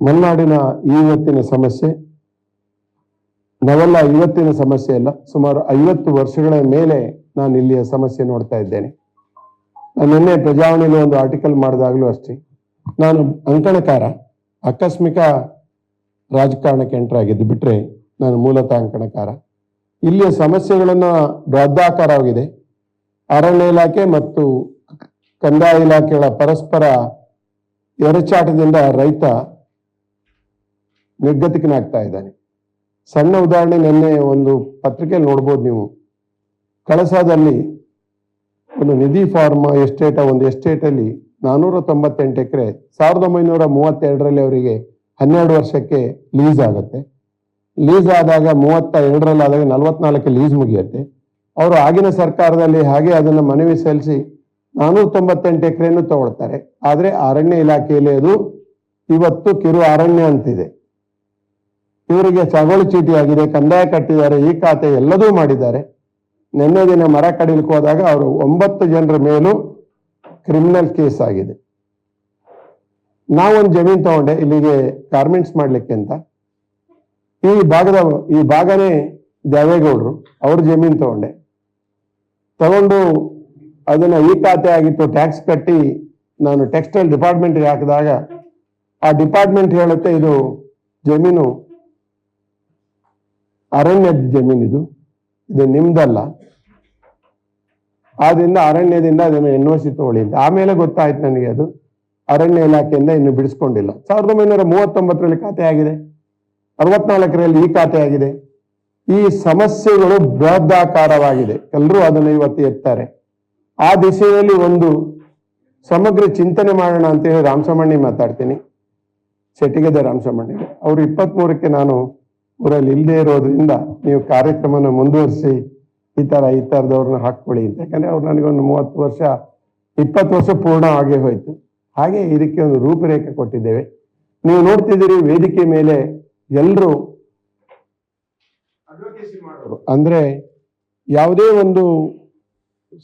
ಮಲೆನಾಡಿನ ಇವತ್ತಿನ ಸಮಸ್ಯೆ. ನಾವೆಲ್ಲ ಇವತ್ತಿನ ಸಮಸ್ಯೆ ಅಲ್ಲ, ಸುಮಾರು ಐವತ್ತು ವರ್ಷಗಳ ಮೇಲೆ ನಾನು ಇಲ್ಲಿಯ ಸಮಸ್ಯೆ ನೋಡ್ತಾ ಇದ್ದೇನೆ. ನಾನು ನಿನ್ನೆ ಪ್ರಜಾವಣಿಯಲ್ಲಿ ಒಂದು ಆರ್ಟಿಕಲ್ ಮಾಡಿದಾಗಲೂ ಅಷ್ಟೇ. ನಾನು ಅಂಕಣಕಾರ, ಆಕಸ್ಮಿಕ ರಾಜಕಾರಣಕ್ಕೆ ಎಂಟರ್ ಆಗಿದ್ದು ಬಿಟ್ರೆ ನಾನು ಮೂಲತಃ ಅಂಕಣಕಾರ. ಇಲ್ಲಿಯ ಸಮಸ್ಯೆಗಳನ್ನು ಬೃಹದಾಕಾರವಾಗಿದೆ ಅರಣ್ಯ ಇಲಾಖೆ ಮತ್ತು ಕಂದಾಯ ಇಲಾಖೆಗಳ ಪರಸ್ಪರ ಎರಚಾಟದಿಂದ ರೈತ ನಿರ್ಗತಿಕನಾಗ್ತಾ ಇದ್ದಾನೆ. ಸಣ್ಣ ಉದಾಹರಣೆ ನಿನ್ನೆ ಒಂದು ಪತ್ರಿಕೆಯಲ್ಲಿ ನೋಡ್ಬೋದು ನೀವು. ಕಳಸಾದಲ್ಲಿ ಒಂದು ನಿಧಿ ಫಾರ್ಮ್ ಎಸ್ಟೇಟ, ಒಂದು ಎಸ್ಟೇಟ್ ಅಲ್ಲಿ ನಾನೂರ ತೊಂಬತ್ತೆಂಟು ಎಕರೆ, ಸಾವಿರದ ಒಂಬೈನೂರ ಮೂವತ್ತೆರಡರಲ್ಲಿ ಅವರಿಗೆ ಹನ್ನೆರಡು ವರ್ಷಕ್ಕೆ ಲೀಸ್ ಆಗುತ್ತೆ. ಲೀಸ್ ಆದಾಗ ಮೂವತ್ತ ಎರಡರಲ್ಲಿ ಆದಾಗ ನಲವತ್ನಾಲ್ಕು ಲೀಸ್ ಮುಗಿಯುತ್ತೆ. ಅವರು ಆಗಿನ ಸರ್ಕಾರದಲ್ಲಿ ಹಾಗೆ ಅದನ್ನು ಮನವಿ ಸಲ್ಲಿಸಿ ನಾನ್ನೂರ ತೊಂಬತ್ತೆಂಟು ಎಕರೆಯನ್ನು ತಗೊಳ್ತಾರೆ. ಆದರೆ ಅರಣ್ಯ ಇಲಾಖೆಯಲ್ಲಿ ಅದು ಇವತ್ತು ಕಿರು ಅರಣ್ಯ ಅಂತಿದೆ. ಇವರಿಗೆ ಸಾಗುವಳಿ ಚೀಟಿ ಆಗಿದೆ, ಕಂದಾಯ ಕಟ್ಟಿದ್ದಾರೆ, ಈ ಖಾತೆ ಎಲ್ಲದೂ ಮಾಡಿದ್ದಾರೆ. ನಿನ್ನೆ ದಿನ ಮರ ಕಡಿಲಿಕ್ಕೆ ಹೋದಾಗ ಅವರು ಒಂಬತ್ತು ಜನರ ಮೇಲೂ ಕ್ರಿಮಿನಲ್ ಕೇಸ್ ಆಗಿದೆ. ನಾವೊಂದು ಜಮೀನ್ ತಗೊಂಡೆ, ಇಲ್ಲಿಗೆ ಗಾರ್ಮೆಂಟ್ಸ್ ಮಾಡ್ಲಿಕ್ಕೆ ಅಂತ. ಈ ಭಾಗದ, ಈ ಭಾಗನೇ ದೇವೇಗೌಡರು ಅವ್ರ ಜಮೀನ್ ತಗೊಂಡೆ. ತಗೊಂಡು ಅದನ್ನ ಈ ಖಾತೆ ಆಗಿತ್ತು ಟ್ಯಾಕ್ಸ್ ಕಟ್ಟಿ ನಾನು ಟೆಕ್ಸ್ಟೈಲ್ ಡಿಪಾರ್ಟ್ಮೆಂಟ್ಗೆ ಹಾಕಿದಾಗ, ಆ ಡಿಪಾರ್ಟ್ಮೆಂಟ್ ಹೇಳುತ್ತೆ, ಇದು ಜಮೀನು ಅರಣ್ಯದ ಜಮೀನಿದು ಇದು ನಿಮ್ದಲ್ಲ. ಆದ್ರಿಂದ ಅರಣ್ಯದಿಂದ ಅದನ್ನು ಎನ್ ಒ ಸಿ ತಗೊಳ್ಳಿ ಅಂತ ಆಮೇಲೆ ಗೊತ್ತಾಯ್ತು ನನಗೆ ಅದು. ಅರಣ್ಯ ಇಲಾಖೆಯಿಂದ ಇನ್ನು ಬಿಡಿಸ್ಕೊಂಡಿಲ್ಲ. ಸಾವಿರದ ಒಂಬೈನೂರ ಮೂವತ್ತೊಂಬತ್ತರಲ್ಲಿ ಖಾತೆ ಆಗಿದೆ. ಅರವತ್ನಾಲ್ಕರಲ್ಲಿ ಈ ಖಾತೆ ಆಗಿದೆ. ಈ ಸಮಸ್ಯೆಗಳು ಬೃಹದಾಕಾರವಾಗಿದೆ. ಎಲ್ಲರೂ ಅದನ್ನು ಇವತ್ತು ಎತ್ತಾರೆ. ಆ ದಿಸೆಯಲ್ಲಿ ಒಂದು ಸಮಗ್ರ ಚಿಂತನೆ ಮಾಡೋಣ ಅಂತ ಹೇಳಿ ರಾಮಸಮಣ್ಣಿ ಮಾತಾಡ್ತೀನಿ. ಶೆಟ್ಟಿಗೆದ ರಾಮಸಮಣ್ಣಿಗೆ ಅವರು ಇಪ್ಪತ್ಮೂರಕ್ಕೆ ನಾನು ಊರಲ್ಲಿ ಇಲ್ಲದೆ ಇರೋದ್ರಿಂದ ನೀವು ಕಾರ್ಯಕ್ರಮನ ಮುಂದುವರಿಸಿ ಈ ತರ ಈ ತರದವ್ರನ್ನ ಹಾಕ್ಕೊಳ್ಳಿ ಅಂತ. ಯಾಕಂದ್ರೆ ಅವ್ರು ನನಗೊಂದು ಮೂವತ್ತು ವರ್ಷ, ಇಪ್ಪತ್ತು ವರ್ಷ ಪೂರ್ಣ ಆಗೇ ಹೋಯ್ತು. ಹಾಗೆ ಇದಕ್ಕೆ ಒಂದು ರೂಪರೇಖೆ ಕೊಟ್ಟಿದ್ದೇವೆ. ನೀವು ನೋಡ್ತಿದ್ದೀರಿ ವೇದಿಕೆ ಮೇಲೆ ಎಲ್ಲರೂ ಅಂದ್ರೆ ಯಾವುದೇ ಒಂದು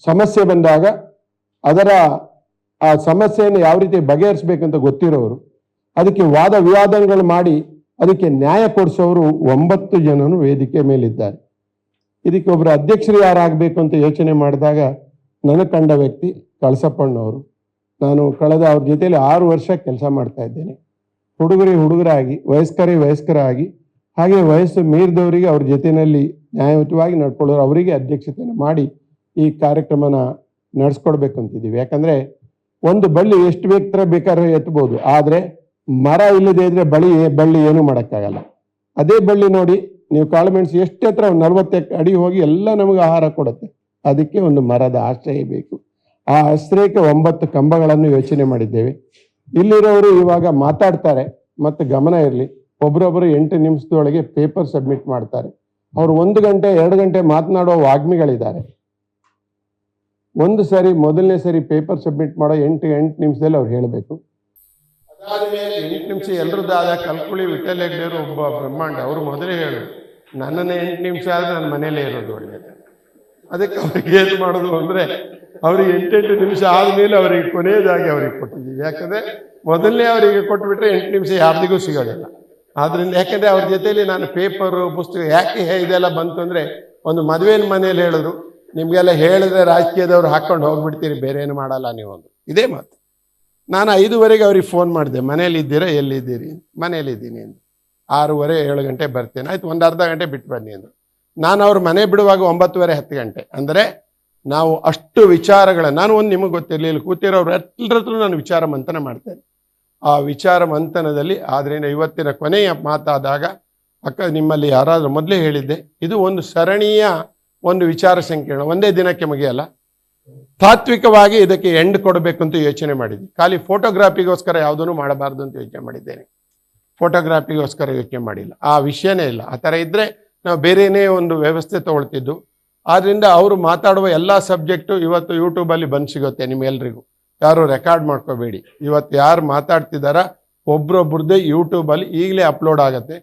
ಸಮಸ್ಯೆ ಬಂದಾಗ ಅದರ ಆ ಸಮಸ್ಯೆಯನ್ನು ಯಾವ ರೀತಿ ಬಗೆಹರಿಸಬೇಕಂತ ಗೊತ್ತಿರೋರು, ಅದಕ್ಕೆ ವಾದ ವಿವಾದಗಳು ಮಾಡಿ ಅದಕ್ಕೆ ನ್ಯಾಯ ಕೊಡಿಸೋರು ಒಂಬತ್ತು ಜನನು ವೇದಿಕೆ ಮೇಲಿದ್ದಾರೆ. ಇದಕ್ಕೆ ಒಬ್ಬರು ಅಧ್ಯಕ್ಷರು ಯಾರಾಗಬೇಕು ಅಂತ ಯೋಚನೆ ಮಾಡಿದಾಗ ನನಗೆ ಕಂಡ ವ್ಯಕ್ತಿ ಕಳಸಪ್ಪಣ್ಣವರು. ನಾನು ಕಳೆದ ಅವ್ರ ಜೊತೆಯಲ್ಲಿ ಆರು ವರ್ಷ ಕೆಲಸ ಮಾಡ್ತಾ ಇದ್ದೇನೆ. ಹುಡುಗರಿ ಹುಡುಗರಾಗಿ, ವಯಸ್ಕರೇ ವಯಸ್ಕರಾಗಿ, ಹಾಗೆ ವಯಸ್ಸು ಮೀರಿದವರಿಗೆ ಅವ್ರ ಜೊತೆಯಲ್ಲಿ ನ್ಯಾಯಯುತವಾಗಿ ನಡ್ಕೊಳ್ಳೋರು ಅವರಿಗೆ ಅಧ್ಯಕ್ಷತೆಯನ್ನು ಮಾಡಿ ಈ ಕಾರ್ಯಕ್ರಮನ ನಡೆಸ್ಕೊಡ್ಬೇಕು ಅಂತಿದ್ದೀವಿ ಯಾಕಂದರೆ ಒಂದು ಬಳ್ಳಿ ಎಷ್ಟು ಬೇಕ್ತರ ಬೇಕಾದ್ರೆ ಎತ್ತಬಹುದು ಆದ್ರೆ ಮರ ಇಲ್ಲದೆ ಇದ್ರೆ ಬಳಿ, ಬಳ್ಳಿ ಏನು ಮಾಡೋಕ್ಕಾಗಲ್ಲ. ಅದೇ ಬಳ್ಳಿ ನೋಡಿ, ನೀವು ಕಾಳುಮೆಣಸು ಎಷ್ಟು ಹತ್ರ ನಲ್ವತ್ತು ಅಡಿ ಹೋಗಿ ಎಲ್ಲ ನಮಗೆ ಆಹಾರ ಕೊಡುತ್ತೆ. ಅದಕ್ಕೆ ಒಂದು ಮರದ ಆಶ್ರಯ ಬೇಕು. ಆ ಆಶ್ರಯಕ್ಕೆ ಒಂಬತ್ತು ಕಂಬಗಳನ್ನು ಯೋಚನೆ ಮಾಡಿದ್ದೇವೆ. ಇಲ್ಲಿರೋರು ಇವಾಗ ಮಾತಾಡ್ತಾರೆ, ಮತ್ತು ಗಮನ ಇರಲಿ. ಒಬ್ರೊಬ್ರು ಎಂಟು ನಿಮಿಷದೊಳಗೆ ಪೇಪರ್ ಸಬ್ಮಿಟ್ ಮಾಡ್ತಾರೆ. ಅವ್ರು ಒಂದು ಗಂಟೆ, ಎರಡು ಗಂಟೆ ಮಾತನಾಡೋ ವಾಗ್ಮಿಗಳಿದ್ದಾರೆ. ಒಂದು ಸಾರಿ, ಮೊದಲನೇ ಸಾರಿ ಪೇಪರ್ ಸಬ್ಮಿಟ್ ಮಾಡೋ ಎಂಟು ಎಂಟು ನಿಮಿಷದಲ್ಲಿ ಅವ್ರು ಹೇಳಬೇಕು. ಎಂಟು ನಿಮಿಷ ಎಲ್ರದ್ದಾದ ಕಲ್ಕುಳಿ ವಿಠಲ್ ಹೆಗ್ಡೆಯವರು ಒಬ್ಬ ಬ್ರಹ್ಮಾಂಡ. ಅವರು ಮೊದಲೇ ಹೇಳು ನನ್ನ ಎಂಟು ನಿಮಿಷ ಆದ್ರೆ ನನ್ನ ಮನೇಲೇ ಇರೋದು ಒಳ್ಳೇದು. ಅದಕ್ಕೆ ಅವ್ರಿಗೆ ಏನು ಮಾಡೋದು ಅಂದರೆ ಅವ್ರಿಗೆ ಎಂಟೆಂಟು ನಿಮಿಷ ಆದಮೇಲೆ ಅವರಿಗೆ ಕೊನೆಯದಾಗಿ ಅವ್ರಿಗೆ ಕೊಟ್ಟಿದ್ದೀವಿ. ಯಾಕಂದ್ರೆ ಮೊದಲನೇ ಅವರಿಗೆ ಕೊಟ್ಬಿಟ್ರೆ ಎಂಟು ನಿಮಿಷ ಯಾರ್ದಿಗೂ ಸಿಗೋದಿಲ್ಲ. ಆದ್ದರಿಂದ ಯಾಕಂದ್ರೆ ಅವ್ರ ಜೊತೆಯಲ್ಲಿ ನಾನು ಪೇಪರು ಪುಸ್ತಕ ಯಾಕೆ ಇದೆಲ್ಲ ಬಂತು ಅಂದರೆ ಒಂದು ಮದುವೆನ ಮನೇಲಿ ಹೇಳಿದ್ರು ನಿಮಗೆಲ್ಲ ಹೇಳಿದ್ರೆ ರಾಜಕೀಯದವ್ರು ಹಾಕೊಂಡು ಹೋಗ್ಬಿಡ್ತೀರಿ ಬೇರೆ ಏನು ಮಾಡಲ್ಲ ನೀವು ಒಂದು ಇದೇ ಮಾತು. ನಾನು ಐದುವರೆಗೆ ಅವ್ರಿಗೆ ಫೋನ್ ಮಾಡಿದೆ ಮನೇಲಿ ಇದ್ದೀರಾ ಎಲ್ಲಿದ್ದೀರಿ? ಮನೇಲಿದ್ದೀನಿ ಅಂತ ಆರೂವರೆ, ಏಳು ಗಂಟೆ ಬರ್ತೇನೆ. ಆಯ್ತು, ಒಂದು ಅರ್ಧ ಗಂಟೆ ಬಿಟ್ಟು ಬನ್ನಿ ಅಂದರು. ನಾನು ಅವ್ರ ಮನೆ ಬಿಡುವಾಗ ಒಂಬತ್ತುವರೆ, ಹತ್ತು ಗಂಟೆ. ಅಂದರೆ ನಾವು ಅಷ್ಟು ವಿಚಾರಗಳ, ನಾನು ಒಂದು ನಿಮಗೆ ಗೊತ್ತಿರಲಿಲ್ಲ ಕೂತಿರೋರು ಎಲ್ಲರ ಹತ್ರ ನಾನು ವಿಚಾರ ಮಂಥನ ಮಾಡ್ತೇನೆ. ಆ ವಿಚಾರ ಮಂಥನದಲ್ಲಿ, ಆದ್ರಿಂದ ಇವತ್ತಿನ ಕೊನೆಯ ಮಾತಾದಾಗ, ಅಕ್ಕ, ನಿಮ್ಮಲ್ಲಿ ಯಾರಾದರೂ ಮೊದಲೇ ಹೇಳಿದ್ದೆ, ಇದು ಒಂದು ಸರಣಿಯ ಒಂದು ವಿಚಾರ ಸಂಕೀರ್ಣ. ಒಂದೇ ದಿನಕ್ಕೆ ಮುಗಿಯಲ್ಲ? ತಾತ್ವಿಕವಾಗಿ ಇದಕ್ಕೆ ಎಂಡ್ ಕೊಡಬೇಕು ಅಂತ ಯೋಚನೆ ಮಾಡಿದ್ದೆ ಖಾಲಿ ಫೋಟೋಗ್ರಾಫಿಗೋಸ್ಕರ ಯಾವುದನ್ನು ಮಾಡಬಾರ್ದು ಅಂತ ಯೋಚನೆ ಮಾಡಿದ್ದೇನೆ. ಫೋಟೋಗ್ರಾಫಿಗೋಸ್ಕರ ಯೋಚನೆ ಮಾಡಿಲ್ಲ. ಆ ವಿಷಯನೇ ಇಲ್ಲ. ಆ ಥರ ಇದ್ದರೆ ನಾವು ಬೇರೆಯೇ ಒಂದು ವ್ಯವಸ್ಥೆ ತಗೊಳ್ತಿದ್ದು. ಆದ್ದರಿಂದ ಅವರು ಮಾತಾಡುವ ಎಲ್ಲ ಸಬ್ಜೆಕ್ಟು ಇವತ್ತು ಯೂಟ್ಯೂಬಲ್ಲಿ ಬಂದು ಸಿಗುತ್ತೆ ನಿಮ್ಗೆಲ್ರಿಗೂ ಯಾರು ರೆಕಾರ್ಡ್ ಮಾಡ್ಕೋಬೇಡಿ. ಇವತ್ತು ಯಾರು ಮಾತಾಡ್ತಿದ್ದಾರ ಒಬ್ರೊಬ್ರದ್ದೇ ಯೂಟ್ಯೂಬಲ್ಲಿ ಈಗಲೇ ಅಪ್ಲೋಡ್ ಆಗುತ್ತೆ.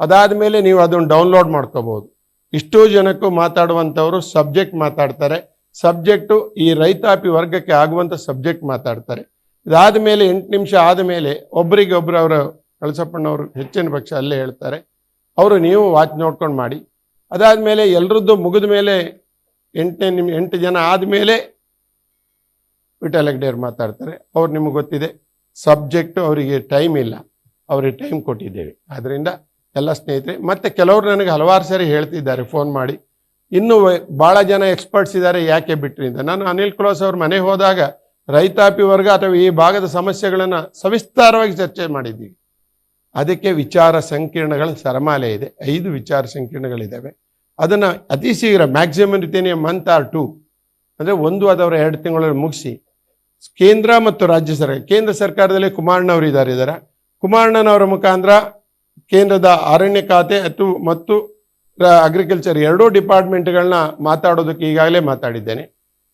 ಅದಾದಮೇಲೆ ನೀವು ಅದನ್ನು ಡೌನ್ಲೋಡ್ ಮಾಡ್ಕೋಬೋದು ಇಷ್ಟೋ ಜನಕ್ಕೂ ಮಾತಾಡುವಂಥವರು ಸಬ್ಜೆಕ್ಟ್ ಮಾತಾಡ್ತಾರೆ. ಸಬ್ಜೆಕ್ಟು ಈ ರೈತಾಪಿ ವರ್ಗಕ್ಕೆ ಆಗುವಂಥ ಸಬ್ಜೆಕ್ಟ್ ಮಾತಾಡ್ತಾರೆ. ಇದಾದ ಮೇಲೆ ಎಂಟು ನಿಮಿಷ ಆದ ಮೇಲೆ ಒಬ್ಬರಿಗೆ ಒಬ್ಬರು ಅವರ ಕಳಸಪ್ಪಣ್ಣವರು ಹೆಚ್ಚಿನ ಪಕ್ಷ ಅಲ್ಲೇ ಹೇಳ್ತಾರೆ. ಅವರು ನೀವು ವಾಚ್ ನೋಡ್ಕೊಂಡು ಮಾಡಿ. ಅದಾದ ಮೇಲೆ ಎಲ್ಲರದ್ದು ಮುಗಿದ ಮೇಲೆ ಎಂಟನೇ ನಿಮ್ ಎಂಟು ಜನ ಆದಮೇಲೆ ವಿಠಲ್ ಹೆಗ್ಡೆಯವ್ರು ಮಾತಾಡ್ತಾರೆ. ಅವ್ರು ನಿಮಗೆ ಗೊತ್ತಿದೆ, ಸಬ್ಜೆಕ್ಟು ಅವರಿಗೆ ಟೈಮ್ ಇಲ್ಲ. ಅವರಿಗೆ ಟೈಮ್ ಕೊಟ್ಟಿದ್ದೇವೆ. ಆದ್ದರಿಂದ ಎಲ್ಲ ಸ್ನೇಹಿತರೆ, ಮತ್ತು ಕೆಲವರು ನನಗೆ ಹಲವಾರು ಸಾರಿ ಹೇಳ್ತಿದ್ದಾರೆ, ಫೋನ್ ಮಾಡಿ. ಇನ್ನೂ ಭಾಳ ಜನ ಎಕ್ಸ್ಪರ್ಟ್ಸ್ ಇದ್ದಾರೆ ಯಾಕೆ ಬಿಟ್ರಿ ಅಂತ. ನಾನು ಅನಿಲ್ ಕ್ಲೋಸ್ ಅವ್ರ ಮನೆಗೆ ಹೋದಾಗ ರೈತಾಪಿ ವರ್ಗ ಅಥವಾ ಈ ಭಾಗದ ಸಮಸ್ಯೆಗಳನ್ನು ಸವಿಸ್ತಾರವಾಗಿ ಚರ್ಚೆ ಮಾಡಿದ್ದೀವಿ. ಅದಕ್ಕೆ ವಿಚಾರ ಸಂಕೀರ್ಣಗಳ ಸರಮಾಲೆ ಇದೆ. ಐದು ವಿಚಾರ ಸಂಕೀರ್ಣಗಳಿದ್ದಾವೆ. ಅದನ್ನು ಅತಿ ಶೀಘ್ರ ಮ್ಯಾಕ್ಸಿಮಮ್ ರೀತಿಯ ಮಂತ್ ಆರ್ ಟು ಅಂದರೆ ಒಂದು ಅದವರ ಎರಡು ತಿಂಗಳಲ್ಲಿ ಮುಗಿಸಿ ಕೇಂದ್ರ ಮತ್ತು ರಾಜ್ಯ ಸರ್ಕಾರ, ಕೇಂದ್ರ ಸರ್ಕಾರದಲ್ಲಿ ಕುಮಾರಣ್ಣವರು ಇದ್ದಾರೆ ಇದರ. ಕುಮಾರಣ್ಣನವರ ಮುಖಾಂತರ ಕೇಂದ್ರದ ಅರಣ್ಯ ಖಾತೆ ಅಥವಾ ಮತ್ತು ಅಗ್ರಿಕಲ್ಚರ್ ಎರಡೂ ಡಿಪಾರ್ಟ್ಮೆಂಟ್ಗಳನ್ನ ಮಾತಾಡೋದಕ್ಕೆ ಈಗಾಗಲೇ ಮಾತಾಡಿದ್ದೇನೆ.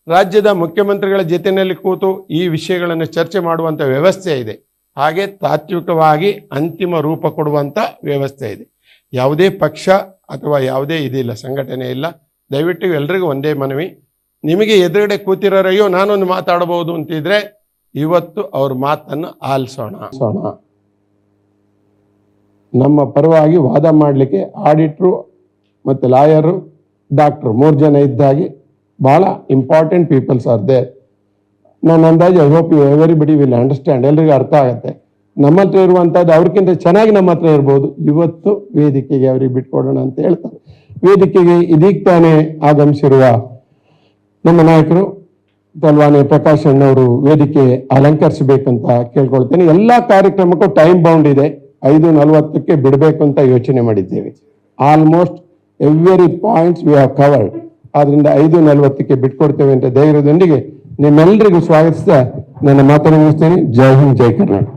ರಾಜ್ಯದ ಮುಖ್ಯಮಂತ್ರಿಗಳ ಜೊತೆಯಲ್ಲಿ ಕೂತು ಈ ವಿಷಯಗಳನ್ನು ಚರ್ಚೆ ಮಾಡುವಂಥ ವ್ಯವಸ್ಥೆ ಇದೆ. ಹಾಗೆ ತಾತ್ವಿಕವಾಗಿ ಅಂತಿಮ ರೂಪ ಕೊಡುವಂಥ ವ್ಯವಸ್ಥೆ ಇದೆ. ಯಾವುದೇ ಪಕ್ಷ ಅಥವಾ ಯಾವುದೇ ಇದಿಲ್ಲ, ಸಂಘಟನೆ ಇಲ್ಲ, ದಯವಿಟ್ಟು ಎಲ್ರಿಗೂ ಒಂದೇ ಮನವಿ. ನಿಮಗೆ ಎದುರುಗಡೆ ಕೂತಿರೋರಯ್ಯೋ ನಾನೊಂದು ಮಾತಾಡಬಹುದು ಅಂತಿದ್ರೆ ಇವತ್ತು ಅವ್ರ ಮಾತನ್ನು ಆಲಿಸೋಣ. ನಮ್ಮ ಪರವಾಗಿ ವಾದ ಮಾಡಲಿಕ್ಕೆ ಆಡಿಟ್ರು ಮತ್ತು ಲಾಯರು, ಡಾಕ್ಟ್ರು, ಮೂರು ಜನ ಇದ್ದಾಗಿ ಭಾಳ ಇಂಪಾರ್ಟೆಂಟ್ ಪೀಪಲ್ಸ್ ಆರ್ ದೇ ನಾನು ಅಂದಾಜು I hope you everybody will understand ಎಲ್ರಿಗೂ ಅರ್ಥ ಆಗುತ್ತೆ. ನಮ್ಮ ಹತ್ರ ಇರುವಂಥದ್ದು ಅವ್ರಿಗಿಂತ ಚೆನ್ನಾಗಿ ನಮ್ಮ ಹತ್ರ ಇರ್ಬೋದು. ಇವತ್ತು ವೇದಿಕೆಗೆ ಅವ್ರಿಗೆ ಬಿಟ್ಕೊಡೋಣ ಅಂತ ಹೇಳ್ತಾರೆ. ವೇದಿಕೆಗೆ ಇದೀಗ ತಾನೇ ಆಗಮಿಸಿರುವ ನಮ್ಮ ನಾಯಕರು ತಲ್ವಾನೆ ಪ್ರಕಾಶ್ ಅಣ್ಣವರು ವೇದಿಕೆ ಅಲಂಕರಿಸಬೇಕಂತ ಕೇಳ್ಕೊಳ್ತೇನೆ. ಎಲ್ಲ ಕಾರ್ಯಕ್ರಮಕ್ಕೂ ಟೈಮ್ ಬೌಂಡ್ ಇದೆ. ಐದು ನಲವತ್ತಕ್ಕೆ ಬಿಡಬೇಕು ಅಂತ ಯೋಚನೆ ಮಾಡಿದ್ದೇವೆ. Almost every points we have covered ಆದ್ರಿಂದ ಐದು ನಲವತ್ತಕ್ಕೆ ಬಿಟ್ಕೊಡ್ತೇವೆ ಅಂತ ಧೈರ್ಯದೊಂದಿಗೆ ನಿಮ್ಮೆಲ್ಲರಿಗೂ ಸ್ವಾಗತಿಸ್ತಾ ನನ್ನ ಮಾತನ್ನು ಮುಗಿಸ್ತೇನೆ. ಜೈ ಹಿಂದ್, ಜೈ ಕರ್ನಾಟಕ.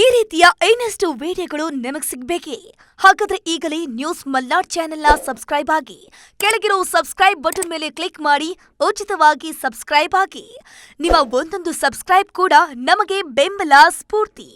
ಈ ರೀತಿಯ ಇನ್ನಷ್ಟು ವಿಡಿಯೋಗಳು ನಿಮಗೆ ಸಿಗಬೇಕೇ? ಹಾಗಾದ್ರೆ ಈಗಲೇ ನ್ಯೂಸ್ ಮಲ್ನಾಡ್ ಚಾನೆಲ್ನ ಸಬ್ಸ್ಕ್ರೈಬ್ ಆಗಿ, ಕೆಳಗಿರೋ ಸಬ್ಸ್ಕ್ರೈಬ್ ಬಟನ್ ಮೇಲೆ ಕ್ಲಿಕ್ ಮಾಡಿ, ಉಚಿತವಾಗಿ ಸಬ್ಸ್ಕ್ರೈಬ್ ಆಗಿ. ನಿಮ್ಮ ಒಂದೊಂದು ಸಬ್ಸ್ಕ್ರೈಬ್ ಕೂಡ ನಮಗೆ ಬೆಂಬಲ ಸ್ಫೂರ್ತಿ.